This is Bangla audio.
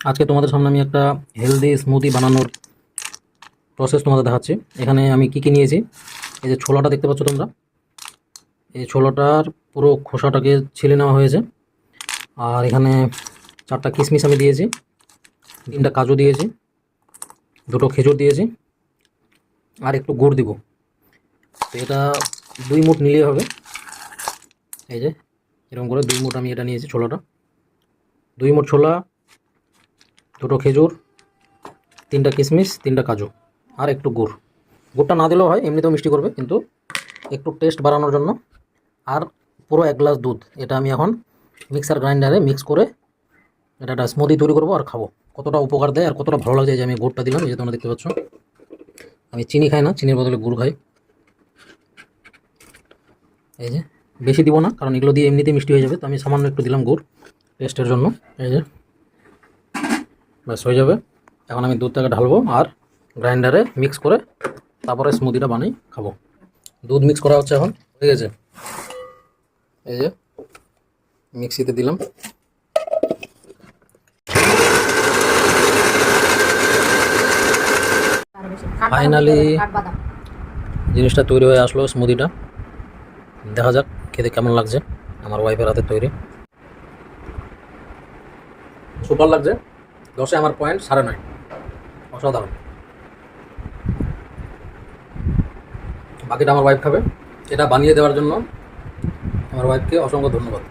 আজকে তোমাদের সামনে আমি একটা হেলদি স্মুদি বানানোর প্রসেস তোমাদের দেখাচ্ছি। এখানে আমি কি কি নিয়েছি? এই যে ছোলাটা দেখতে পাচ্ছ তোমরা। এই ছোলাটার পুরো খোসাটাকে ছিলে নেওয়া হয়েছে। আর এখানে চারটা কিশমিশ আমি দিয়েছি, তিনটা কাজু দিয়েছি, দুটো খেজুর দিয়েছি, আর একটু গুড় দিব। তো এটা দুই মুঠ নিলেই হবে। এই যে, এরকম করে দুই মুঠ আমি এটা নিয়েছি ছোলাটা। দুই মুঠ ছোলা দুটো খেজুর, তিনটা কিশমিশ, তিনটা কাজু আর একটু গুড়। গুড়টা না দিলেও হয়, এমনিতেও মিষ্টি করবে, কিন্তু একটু টেস্ট বাড়ানোর জন্য। আর পুরো এক গ্লাস দুধ, এটা আমি এখন মিক্সার গ্রাইন্ডারে মিক্স করে এটা একটা স্মুদি তৈরি করব আর খাব। কতটা উপকার দেয় আর কতটা ভালো লাগে যে আমি গুড়টা দিলাম যে তোমরা দেখতে পাচ্ছ। আমি চিনি খাই না, চিনির বদলে গুড় খাই। এই যে, বেশি দিব না, কারণ এগুলো দিয়ে এমনিতেই মিষ্টি হয়ে যাবে, তো আমি সামান্য একটু দিলাম গুড় টেস্টের জন্য। এই যে ব্যাস হয়ে যাবে। এখন আমি দুধটাকে ঢালবো আর গ্রাইন্ডারে মিক্স করে তারপরে স্মুদিটা বানাই খাব। দুধ মিক্স করা হচ্ছে এখন হয়ে গেছে এই যে মিক্সিতে দিলাম। Finally, জিনিসটা তৈরি হয়ে আসলো স্মুদিটা দেখা যাক খেতে কেমন লাগছে। আমার ওয়াইফের হাতে তৈরি। সুপার লাগছে। দশে আমার পয়েন্ট সাড়ে নয়। অসাধারণ। বাকিটা আমার ওয়াইফ খাবে। এটা বানিয়ে দেওয়ার জন্য আমার ওয়াইফকে অসংখ্য ধন্যবাদ।